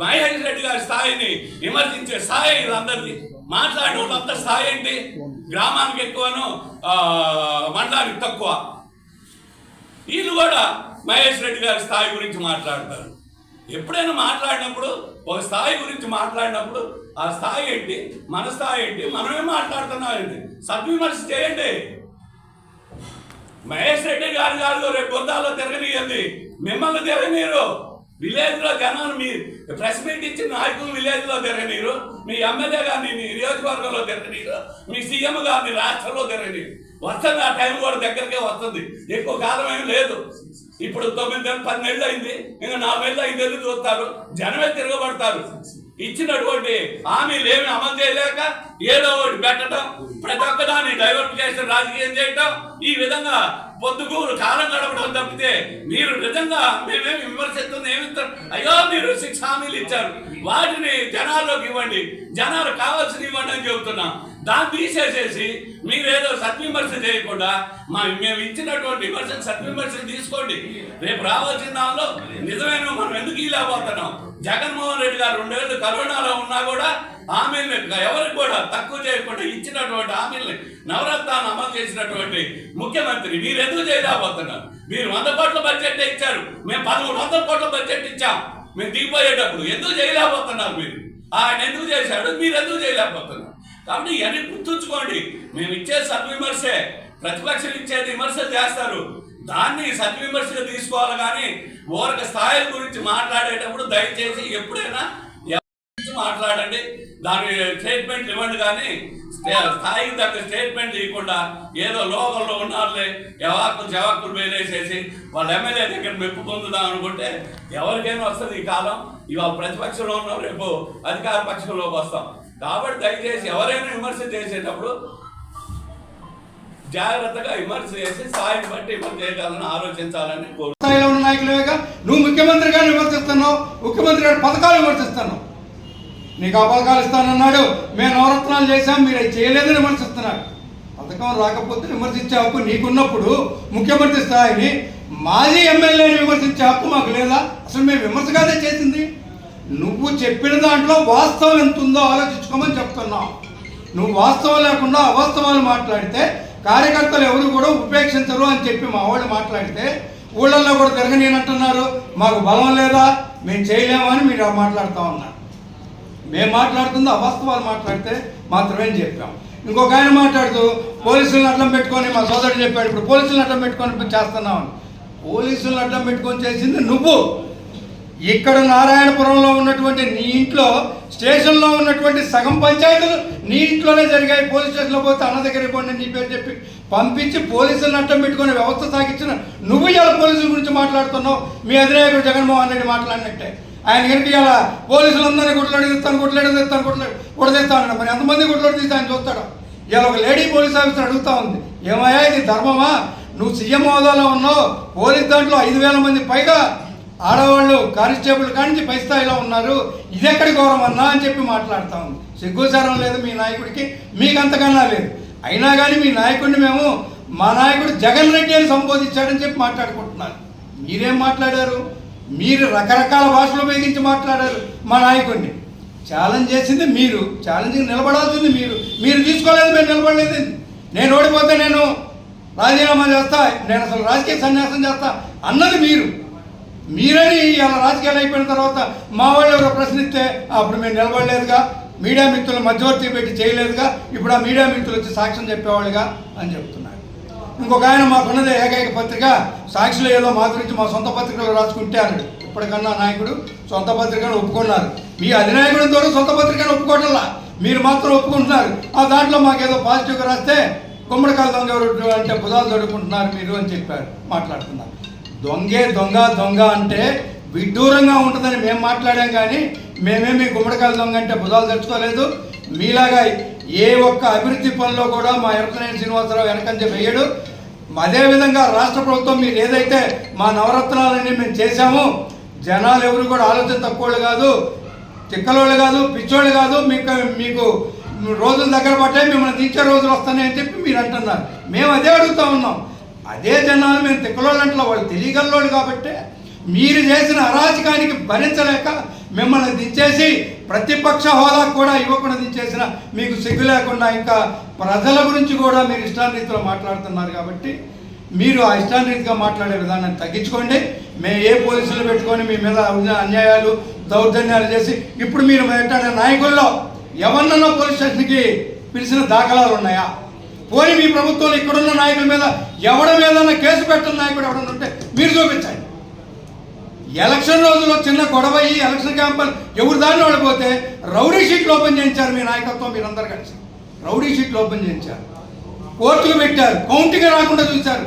మహేష్ రెడ్డి గారి స్థాయిని విమర్శించే స్థాయి అందరిది. మాట్లాడే వాళ్ళంతా స్థాయి ఏంటి? గ్రామానికి ఎక్కువను మండలానికి తక్కువ. వీళ్ళు కూడా మహేష్ రెడ్డి గారి స్థాయి గురించి మాట్లాడతారు. ఎప్పుడైనా మాట్లాడినప్పుడు ఒక స్థాయి గురించి మాట్లాడినప్పుడు ఆ స్థాయి ఏంటి? మన స్థాయి ఏంటి? మనమే మాట్లాడుతున్నామండి సద్విమర్శ చేయండి. మహేష్ రెడ్డి గారు గారు రేపు బృందాల్లో తిరగనీయండి. మిమ్మల్ని తిరగనీరు విలేజ్లో మీ ప్రెస్ మీట్ ఇచ్చిన నాయకులు విలేజ్లో తిరగనీరు. మీ ఎమ్మెల్యే గారిని మీ నియోజకవర్గంలో తిరగనీరు. మీ సీఎం గారిని రాష్ట్రంలో తిరగనీరు. వస్తుంది ఆ టైం కూడా దగ్గరకే వస్తుంది. ఎక్కువ కాలం ఏం లేదు. ఇప్పుడు తొమ్మిది నెలలు పది నెలలు అయింది. ఇంకా నాలుగు నెలలు ఐదు నెలలు చూస్తారు. జనమే తిరగబడతారు. ఇచ్చినటువంటి హామీలు ఏమి అమలు చేయలేక ఏదో ఒకటి పెట్టడం ప్రతి ఒక్కదాన్ని డైవర్ట్ రాజకీయం చేయటం ఈ విధంగా పొద్దుగూరు కాలం గడపడం తప్పితే మీరు నిజంగా మేమేమి విమర్శిస్తుంది ఏమి అయ్యో మీరు సిక్స్ హామీలు ఇచ్చారు. వాటిని జనాల్లోకి ఇవ్వండి. జనాలు కావాల్సింది ఇవ్వండి అని చెబుతున్నాం. దాన్ని తీసేసేసి మీరేదో సద్విమర్శ చేయకుండా మా మేము ఇచ్చినటువంటి విమర్శ సద్విమర్శ తీసుకోండి. రేపు రావాల్సిన దానిలో నిజమైన మనం ఎందుకు ఇలాపోతున్నాం జగన్మోహన్ రెడ్డి గారు రెండేళ్ళు కరోనాలో ఉన్నా కూడా హామీల్ని ఎవరికి కూడా తక్కువ చేయకుండా ఇచ్చినటువంటి హామీల్ని నవరత్నాలు అమలు చేసినటువంటి ముఖ్యమంత్రి మీరు ఎందుకు చేయలేకపోతున్నారు మీరు వంద కోట్ల బడ్జెట్ ఇచ్చారు. మేము పదమూడు వందల కోట్ల బడ్జెట్ ఇచ్చాం. మేము దిగిపోయేటప్పుడు ఎందుకు చేయలేకపోతున్నారు మీరు? ఆయన ఎందుకు చేశాడు? మీరు ఎందుకు చేయలేకపోతున్నారు కాబట్టి ఇవన్నీ గుర్తుంచుకోండి. మేము ఇచ్చే సద్విమర్శే. ప్రతిపక్షం ఇచ్చేది విమర్శ చేస్తారు. దాన్ని సద్విమర్శగా తీసుకోవాలి కానీ ఓరక స్థాయిల గురించి మాట్లాడేటప్పుడు దయచేసి ఎప్పుడైనా ఎవరి మాట్లాడండి. దాని స్టేట్మెంట్ ఇవ్వండి కానీ స్థాయికి తగ్గ స్టేట్మెంట్ ఇవ్వకుండా ఏదో లోకల్లో ఉన్నారులే ఎవాకులు జవాకులు వేలేసేసి వాళ్ళ ఎమ్మెల్యే దగ్గర మెప్పు పొందుదాం అనుకుంటే ఎవరికైనా వస్తుంది ఈ కాలం. ఇవాళ ప్రతిపక్షంలో ఉన్నాం రేపు అధికార పక్షంలోకి వస్తాం. కాబట్టి దయచేసి ఎవరైనా విమర్శ చేసేటప్పుడు జాగ్రత్తగా విమర్శ చేసి సాయం బట్టి విమర్శ ఆలోచించాలని కోరుతాయిలో స్థాయిలో ఉన్న నాయకులేగా నువ్వు ముఖ్యమంత్రి గారిని విమర్శిస్తున్నావు ముఖ్యమంత్రి గారి పథకాలు విమర్శిస్తున్నావు. నీకు ఆ పథకాలు ఇస్తానన్నాడు మేము నవరత్నాలు చేశాం మీరు చేయలేదని విమర్శిస్తున్నాడు పథకం రాకపోతే విమర్శించే హక్కు నీకున్నప్పుడు ముఖ్యమంత్రి స్థాయిని మాజీ ఎమ్మెల్యేని విమర్శించే హక్కు మాకు లేదా? అసలు మేము విమర్శగానే చేసింది. నువ్వు చెప్పిన దాంట్లో వాస్తవం ఎంత ఉందో ఆలోచించుకోమని చెప్తున్నావు నువ్వు వాస్తవం లేకుండా అవాస్తవాలు మాట్లాడితే కార్యకర్తలు ఎవరు కూడా ఉపేక్షించరు అని చెప్పి మా వాళ్ళు మాట్లాడితే ఊళ్ళల్లో కూడా తిరగనేనంటున్నారు మాకు బలం లేదా? మేము చేయలేమని మీరు మాట్లాడుతూ ఉన్నారు. మేము మాట్లాడుతుందో అవాస్తవాలు మాట్లాడితే మాత్రమే చెప్పాం. ఇంకొక ఆయన మాట్లాడుతూ పోలీసులను అడ్డం పెట్టుకొని మా సోదరుడు చెప్పాడు ఇప్పుడు పోలీసులను అడ్డం పెట్టుకొని చేస్తున్నామని పోలీసులను అడ్డం పెట్టుకొని చేసింది నువ్వు. ఇక్కడ నారాయణపురంలో ఉన్నటువంటి నీ ఇంట్లో స్టేషన్లో ఉన్నటువంటి సగం పంచాయతీలు నీ ఇంట్లోనే జరిగాయి. పోలీస్ స్టేషన్లో పోతే అన్న దగ్గరికి పోండి నీ పేరు చెప్పి పంపించి పోలీసులను అడ్డం పెట్టుకొని వ్యవస్థ సాగించిన నువ్వు ఇలా పోలీసుల గురించి మాట్లాడుతున్నావు. మీ అధినాయకుడు జగన్మోహన్ రెడ్డి మాట్లాడినట్టే. ఆయన కనుక ఇలా పోలీసులందరినీ గుడ్లాడి తీస్తాను గుడ్లాడి తీస్తాను గుడ్లాడి గుడదీస్తాను మరి ఎంతమంది గుడ్లాడి తీసి ఆయన చూస్తాడు? ఇలా ఒక లేడీ పోలీస్ ఆఫీసర్ అడుగుతా ఉంది. ఏమయ్యా ఇది ధర్మమా? నువ్వు సీఎం హోదాలో ఉన్నావు. పోలీస్ దాంట్లో ఐదు వేల మంది పైగా ఆడవాళ్ళు కానిస్టేబుల్ కానించి పై స్థాయిలో ఉన్నారు. ఇది ఎక్కడి గౌరవం అన్నా అని చెప్పి మాట్లాడుతూ ఉంది. సిగ్గుసారం లేదు మీ నాయకుడికి మీకు అంతకన్నా లేదు. అయినా కానీ మీ నాయకుడిని మేము మా నాయకుడు జగన్ రెడ్డి అని సంబోధించాడని చెప్పి మాట్లాడుకుంటున్నారు. మీరేం మాట్లాడారు? మీరు రకరకాల భాషలు ఉపయోగించి మాట్లాడారు మా నాయకుడిని. ఛాలెంజ్ చేసింది మీరు. ఛాలెంజింగ్ నిలబడాల్సింది మీరు. మీరు తీసుకోలేదు మేము నిలబడలేదు. నేను ఓడిపోతే నేను రాజీనామా చేస్తా నేను అసలు రాజకీయ సన్యాసం చేస్తా అన్నది మీరు. మీరని ఇలా రాజకీయాలు అయిపోయిన తర్వాత మా వాళ్ళు ఎవరో ప్రశ్నిస్తే అప్పుడు మేము నిలబడలేదుగా. మీడియా మిత్రులు మధ్యవర్తి పెట్టి చేయలేదుగా. ఇప్పుడు ఆ మీడియా మిత్రులు వచ్చి సాక్ష్యం చెప్పేవాళ్ళుగా అని చెప్తున్నారు. ఇంకొక ఆయన మాకున్నది ఏకైక పత్రిక సాక్షులు ఏదో మా గురించి మా సొంత పత్రికలో రాసుకుంటే అన్నాడు. ఇప్పటికన్నా నాయకుడు సొంత పత్రికను ఒప్పుకున్నారు. మీ అధినాయకుడి ద్వారా సొంత పత్రికను ఒప్పుకోవట్లా? మీరు మాత్రం ఒప్పుకుంటున్నారు. ఆ దాంట్లో మాకేదో పాజిటివ్గా రాస్తే గుమ్మడికాయలు దొంగ అంటే భుజాలు దొడుకుంటున్నారు మీరు అని చెప్పారు. మాట్లాడుతున్నారు దొంగే దొంగ దొంగ అంటే విడ్డూరంగా ఉంటుందని మేము మాట్లాడాం కానీ మేమేమి గుమ్మడికాయల దొంగ అంటే బుధాలు తెచ్చుకోలేదు. మీలాగా ఏ ఒక్క అభివృద్ధి పనిలో కూడా మా ఎరపనేని శ్రీనివాసరావు వెనకంజ వేయడు. అదేవిధంగా రాష్ట్ర ప్రభుత్వం మీరు ఏదైతే మా నవరత్నాలన్నీ మేము చేశామో జనాలు ఎవరు కూడా ఆలోచన తక్కువళ్ళు కాదు తిక్కలోళ్ళు కాదు పిచ్చోళ్ళు కాదు మీకు మీకు రోజులు దగ్గర పట్టే మిమ్మల్ని తీర్చే రోజులు వస్తాయని చెప్పి మీరు అంటున్నారు. మేము అదే అడుగుతా ఉన్నాం. అదే జనాలు మేము తిక్కలోళ్ళు వాళ్ళు తెలియగలలోడు కాబట్టి మీరు చేసిన అరాచకానికి భరించలేక మిమ్మల్ని దించేసి ప్రతిపక్ష హోదా కూడా ఇవ్వకుండా దించేసిన మీకు సిగ్గు లేకుండా ఇంకా ప్రజల గురించి కూడా మీరు ఇష్టారీతిలో మాట్లాడుతున్నారు కాబట్టి మీరు ఆ ఇష్టారీతిగా మాట్లాడే విధానాన్ని తగ్గించుకోండి. మేము ఏ పోలీసులు పెట్టుకొని మీ మీద అన్యాయాలు దౌర్జన్యాలు చేసి ఇప్పుడు మీరు మాట్లాడే నాయకుల్లో ఎవరినన్నా పోలీస్ స్టేషన్కి పిలిచిన దాఖలాలు ఉన్నాయా? పోయి మీ ప్రభుత్వంలో ఇక్కడున్న నాయకుల మీద ఎవడ మీదన్నా కేసు పెట్టిన నాయకుడు ఎవడన్నా ఉంటే మీరు చూపించండి. ఎలక్షన్ రోజుల్లో చిన్న గొడవ అయ్యి ఎలక్షన్ క్యాంపల్ ఎవరు దాన్ని వాడిపోతే రౌడీ షీట్లు ఓపెన్ చేయించారు మీ నాయకత్వం మీరందరూ కలిసి. రౌడీ షీట్లు ఓపెన్ చేయించారు. కోర్టులు పెట్టారు. కౌంటింగ్ రాకుండా చూశారు.